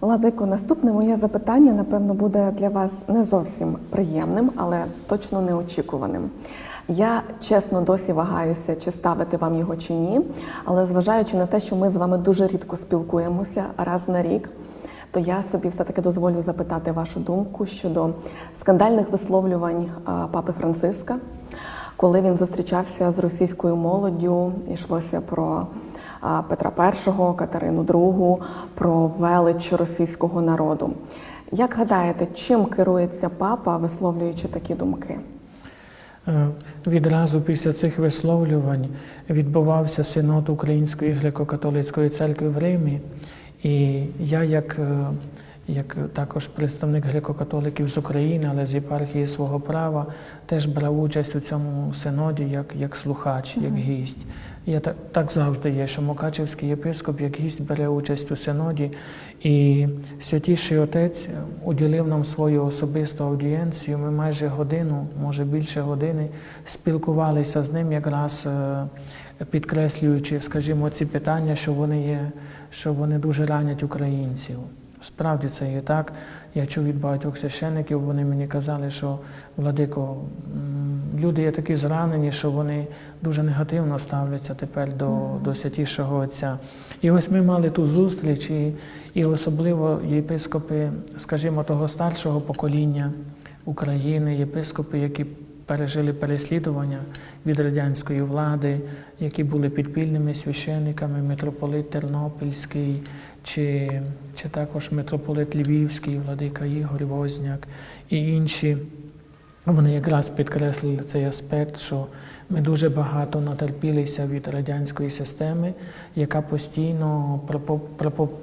Владико, наступне моє запитання, напевно, буде для вас не зовсім приємним, але точно неочікуваним. Я чесно досі вагаюся, чи ставити вам його чи ні, але зважаючи на те, що ми з вами дуже рідко спілкуємося раз на рік, то я собі все-таки дозволю запитати вашу думку щодо скандальних висловлювань папи Франциска, коли він зустрічався з російською молоддю, йшлося про Петра І, Катерину II, про велич російського народу. Як гадаєте, чим керується папа, висловлюючи такі думки? Е, Відразу після цих висловлювань відбувався синод Української греко-католицької церкви в Римі, і я, як, е, як також представник греко-католиків з України, але з єпархії свого права, теж брав участь у цьому синоді як, як слухач, як гість. Я так, так завжди є, що Мукачевський єпископ як гість бере участь у синоді, і святіший отець уділив нам свою особисту аудієнцію. Ми майже годину, може більше години, спілкувалися з ним, якраз е, підкреслюючи, скажімо, ці питання, що вони є, що вони дуже ранять українців. Справді це є так. Я чув від багатьох священиків, вони мені казали, що владико, люди є такі зранені, що вони дуже негативно ставляться тепер до, до святішого Отця. І ось ми мали ту зустріч, і, і особливо єпископи, скажімо, того старшого покоління України, єпископи, які пережили переслідування від радянської влади, які були підпільними священниками, митрополит Тернопільський, чи, чи також митрополит Львівський, владика Ігор Возняк і інші. Вони якраз підкреслили цей аспект, що ми дуже багато натерпілися від радянської системи, яка постійно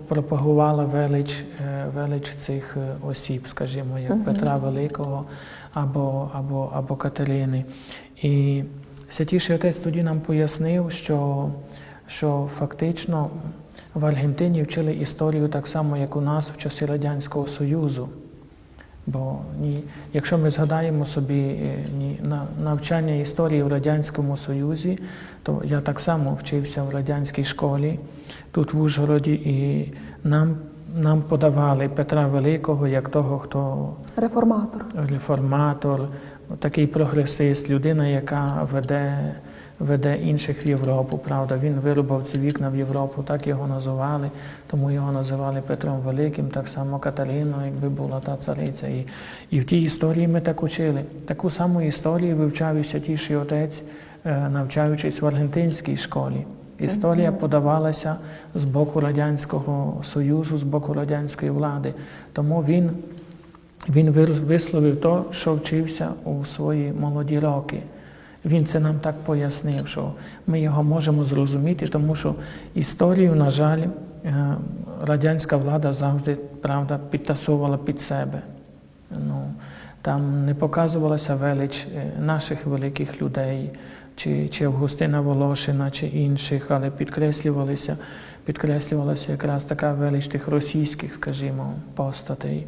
пропагувала велич, е, велич цих е, осіб, скажімо, як Петра Великого або, або, або Катерини. І Святіший Отець тоді нам пояснив, що, що фактично в Аргентині вчили історію так само, як у нас в часи Радянського Союзу. Бо ні, якщо ми згадаємо собі е, ні, на, навчання історії в Радянському Союзі, то я так само вчився в радянській школі тут в Ужгороді, і нам, нам подавали Петра Великого як того, хто Реформатор. реформатор, такий прогресист, людина, яка веде, веде інших в Європу. Правда, він вирубав ці вікна в Європу, так його називали, тому його називали Петром Великим, так само Катериною, якби була та цариця. І, і в тій історії ми так учили. Таку саму історію вивчав і святіший отець, е, навчаючись в аргентинській школі. Історія подавалася з боку Радянського Союзу, з боку радянської влади. Тому він він висловив то, що вчився у свої молоді роки. Він це нам так пояснив, що ми його можемо зрозуміти, тому що історію, на жаль, е, радянська влада завжди правда, підтасовувала під себе. Ну, там не показувалася велич е, наших великих людей, чи, чи Августина Волошина, чи інших, але підкреслювалися, підкреслювалася якраз така велич тих російських, скажімо, постатей.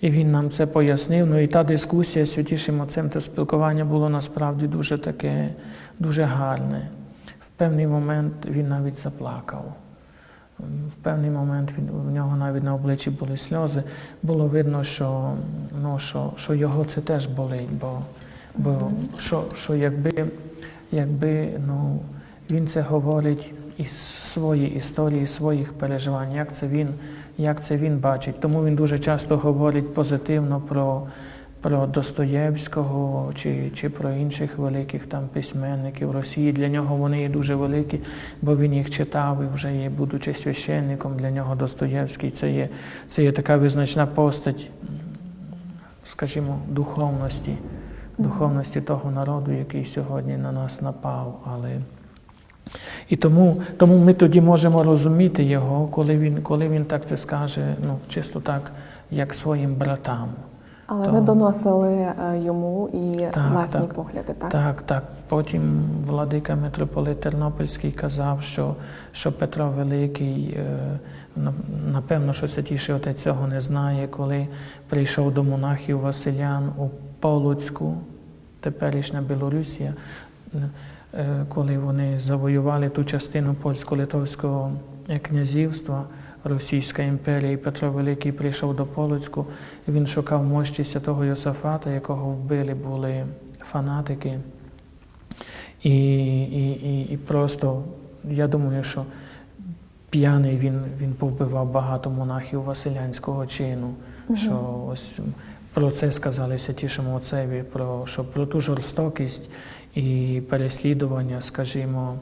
І він нам це пояснив. Ну і та дискусія з святішим отцем, те спілкування було насправді дуже таке, дуже гарне. В певний момент він навіть заплакав. В певний момент він, в нього навіть на обличчі були сльози. Було видно, що, ну, що, що його це теж болить, бо, бо що, що якби, якби ну, він це говорить із своєї історії, своїх переживань, як це він, як це він бачить. Тому він дуже часто говорить позитивно про, про Достоєвського чи, чи про інших великих там письменників Росії. Для нього вони є дуже великі, бо він їх читав і вже є, будучи священником, для нього Достоєвський це є, це є така визначна постать, скажімо, духовності, духовності того народу, який сьогодні на нас напав. Але і тому, тому ми тоді можемо розуміти його, коли він, коли він так це скаже, ну, чисто так, як своїм братам. Але То- ви доносили е, йому і Так, власні так. погляди, так? Так, так. Потім владика митрополит Тернопільський казав, що, що Петро Великий, е, напевно, що святіший отець цього не знає, коли прийшов до монахів Василян у Полоцьку, теперішня Білорусія, е, коли вони завоювали ту частину польсько-литовського князівства, Російська імперія, і Петро Великий прийшов до Полоцьку, він шукав мощі святого Йосафата, якого вбили були фанатики. І, і, і, і просто я думаю, що п'яний він, він повбивав багато монахів Василянського чину. Що ось про це сказали святішому отцеві, про, що про ту жорстокість і переслідування, скажімо,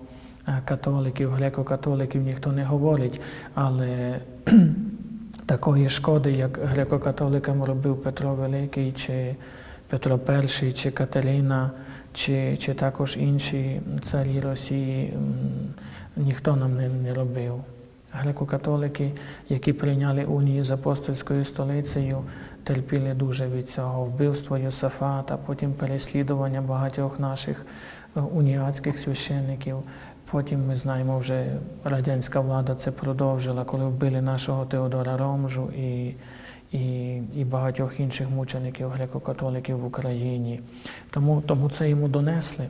е, католиків, греко-католиків ніхто не говорить, але такої шкоди, як греко-католикам робив Петро Великий, чи Петро І, чи Катерина, чи, чи також інші царі Росії, ніхто нам не, не робив. Греко-католики, які прийняли унії з апостольською столицею, терпіли дуже від цього вбивство Йосафата, потім переслідування багатьох наших е, уніатських священників. Потім ми знаємо, вже радянська влада це продовжила, коли вбили нашого Теодора Ромжу і, і, і багатьох інших мучеників греко-католиків в Україні. Тому, тому це йому донесли.